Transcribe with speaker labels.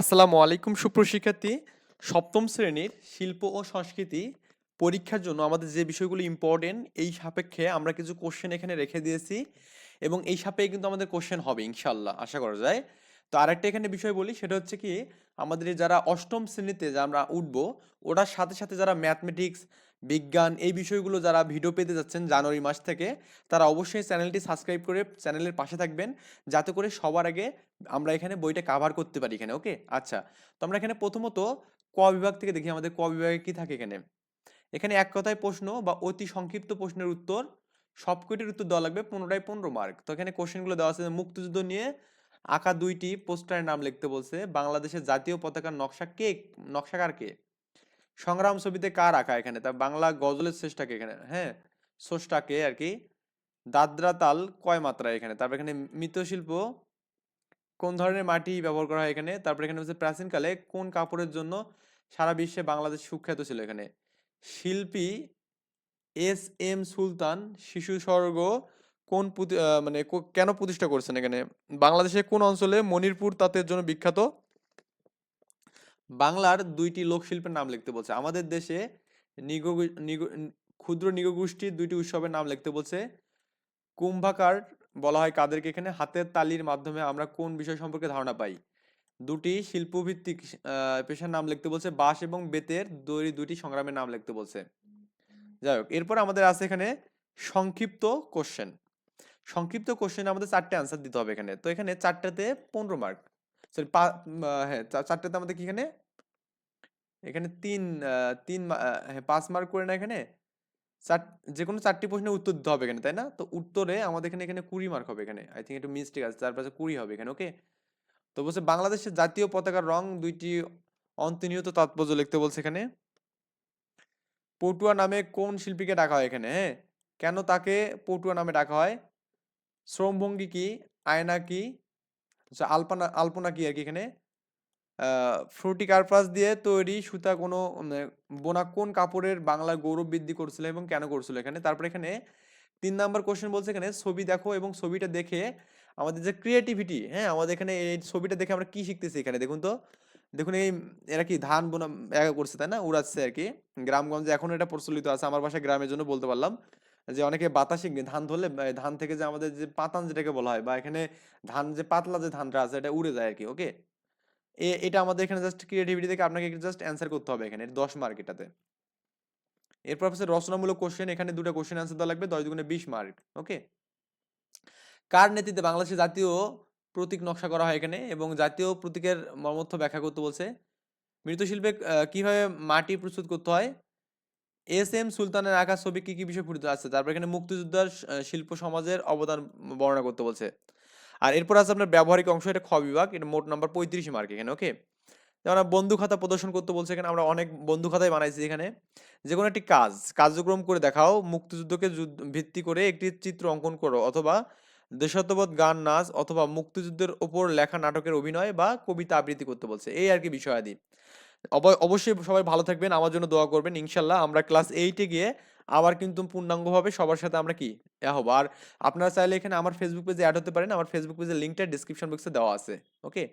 Speaker 1: আসসালামু আলাইকুম, সুপ্রশিক্ষার্থী। সপ্তম শ্রেণির শিল্প ও সংস্কৃতি পরীক্ষার জন্য আমাদের যে বিষয়গুলো ইম্পর্টেন্ট এই সাপেক্ষে আমরা কিছু কোশ্চেন এখানে রেখে দিয়েছি এবং এই সাপেক্ষে কিন্তু আমাদের কোশ্চেন হবে ইনশাল্লাহ আশা করা যায়। তো আরেকটা এখানে বিষয় বলি, সেটা হচ্ছে কি, আমাদের যারা অষ্টম শ্রেণীতে যা আমরা উঠবো, ওটার সাথে সাথে যারা ম্যাথমেটিক্স বিজ্ঞান, এই বিষয়গুলো যারা ভিডিও পেতে যাচ্ছেন জানুয়ারি মাস থেকে, তারা অবশ্যই চ্যানেলটি সাবস্ক্রাইব করে চ্যানেলের পাশে থাকবেন। যাতে করে সবার আগে আমরা এখানে বইটা কাভার করতে পারি এখানে ওকে আচ্ছা তো আমরা এখানে প্রথমত ক বিভাগ থেকে দেখি, আমাদের ক বিভাগে কি থাকে এখানে? এখানে এক কথায় প্রশ্ন বা অতি সংক্ষিপ্ত প্রশ্নের উত্তর, সবকটির উত্তর দেওয়া লাগবে পনেরোটায় পনেরো মার্ক তো এখানে কোশ্চেনগুলো দেওয়া আছে মুক্তিযুদ্ধ নিয়ে আঁকা দুইটি পোস্টারের নাম লিখতে বলছে, বাংলাদেশের জাতীয় পতাকার নকশা কে, নকশাকার কে? সংগ্রাম ছবিতে কার আঁকা এখানে? তা বাংলা গজলের শ্রেষ্ঠাকে এখানে? হ্যাঁ স্রষ্টাকে আর কি? দাদরা তাল কয় মাত্রা এখানে? তারপর এখানে মৃৎশিল্প, কোন ধরনের মাটি ব্যবহার করা হয় এখানে? তারপর এখানে হচ্ছে প্রাচীনকালে কোন কাপড়ের জন্য সারা বিশ্বে বাংলাদেশ সুখ্যাত ছিল এখানে? শিল্পী এস এম সুলতান, শিশু স্বর্গ, কোন মানে কেন প্রতিষ্ঠা করছেন এখানে? বাংলাদেশের কোন অঞ্চলে মনিরপুর তাঁতের জন্য বিখ্যাত? বাংলার দুইটি লোকশিল্পের নাম লিখতে বলছে। আমাদের দেশে নিগ নিগ- ক্ষুদ্র নিগোষ্ঠীর দুইটি উৎসবের নাম লিখতে বলছে। কুম্ভাকার বলা হয় কাদেরকে এখানে? হাতের তালির মাধ্যমে আমরা কোন বিষয় সম্পর্কে ধারণা পাই? দুটি শিল্পভিত্তিক পেশার নাম লিখতে বলছে। বাঁশ এবং বেতের দড়ি দুটি সংগ্রামের নাম লিখতে বলছে। যাই হোক, এরপর আমাদের আছে এখানে সংক্ষিপ্ত কোশ্চেন সংক্ষিপ্ত কোশ্চেন আমাদের চারটে আনসার দিতে হবে এখানে। তো এখানে চারটাতে পনেরো মার্ক সরি হ্যাঁ চারটাতে আমাদের কি এখানে? এখানে তিন তিন হ্যাঁ পাঁচ মার্ক করে না এখানে। চার যে কোনো চারটি প্রশ্নের উত্তর দিতে হবে এখানে, তাই না? তো উত্তরে আমাদের এখানে এখানে কুড়ি মার্ক হবে এখানে। আই থিঙ্ক একটু মিস্টেক আছে তার পাশে কুড়ি হবে এখানে ওকে তো বলছে বাংলাদেশের জাতীয় পতাকার রং দুইটি অন্তর্নিহিত তাৎপর্য লিখতে বলছে এখানে। পটুয়া নামে কোন শিল্পীকে ডাকা হয় এখানে হ্যাঁ? কেন তাকে পটুয়া নামে ডাকা হয়? শ্রমভঙ্গি কি? আয়না কি? আলপনা আলপনা কি আর কি এখানে? ফ্রুটিকার্পাস দিয়ে তৈরি সুতা কোনো বোনা কোন কাপড়ের বাংলার গৌরব বৃদ্ধি করছিল এবং কেন করছিল এখানে? তারপর এখানে তিন নাম্বার কোশ্চেন বলছে এখানে, ছবি দেখো এবং ছবিটা দেখে আমাদের যে ক্রিয়েটিভিটি হ্যাঁ? আমাদের এখানে এই ছবিটা দেখে আমরা কি শিখতেছি এখানে? দেখুন তো, দেখুন এই এরা কি ধান বোনা করছে, তাই না? উড়াচ্ছে আর কি। গ্রামগঞ্জে এখন এটা প্রচলিত আছে, আমার বাসায় গ্রামের জন্য বলতে পারলাম। যে অনেকে বাতাসে ধান ধরলে ধান থেকে যে আমাদের যে পাতান যেটাকে বলা হয় বা এখানে ধান যে পাতলা যে ধানটা আছে এটা উড়ে যায় আর কি ওকে এটা আমাদের এখানে জাস্ট ক্রিয়েটিভিটি থেকে আপনাকে জাস্ট অ্যান্সার করতে হবে এখানে, দশ মার্ক এটাতে। এরপর হচ্ছে রচনামূলক কোশ্চেন এখানে দুটো কোশ্চেন অ্যান্সার দেওয়া লাগবে, দশ দুগুণে বিশ মার্ক ওকে কার নেতৃত্বে বাংলাদেশের জাতীয় প্রতীক নকশা করা হয় এখানে এবং জাতীয় প্রতীকের মর্মর্থ ব্যাখ্যা করতে বলছে? মৃৎশিল্পে কীভাবে মাটি প্রস্তুত করতে হয়? এস এম সুলতানের আঁকা ছবি কি কি বিষয় ফুটিত আছে তারপর এখানে মুক্তিযোদ্ধার শিল্প সমাজের অবদান বর্ণনা করতে বলছে। আর এরপর আছে আপনার ব্যবহারিক অংশ, এটা খ বিভাগ, এটা মোট নাম্বার পঁয়ত্রিশ মার্ক এখানে ওকে যেমন বন্ধু খাতা প্রদর্শন করতে বলছে এখানে, আমরা অনেক বন্ধু খাতাই বানাইছি এখানে। যে কোনো একটি কাজ, কার্যক্রম করে দেখাও, মুক্তিযুদ্ধকে যুদ্ধ, ভিত্তি করে একটি চিত্র অঙ্কন করো, অথবা দেশাত্মবোধ, গান, নাচ, অথবা মুক্তিযুদ্ধের ওপর লেখা নাটকের অভিনয় বা কবিতা আবৃত্তি করতে বলছে। এই আর কি বিষয়াদি। অবশ্যই সবাই ভালো থাকবেন, আমার জন্য দোয়া করবেন, ইনশাল্লাহ আমরা ক্লাস এইটে গিয়ে আবার কিন্তু পূর্ণাঙ্গভাবে সবার সাথে আমরা কি হব। আর আপনারা চাইলে এখানে আমার ফেসবুক পেজে অ্যাড হতে পারেন, আমার ফেসবুক পেজের লিঙ্কটা ডিসক্রিপশন বক্সে দেওয়া আছে ওকে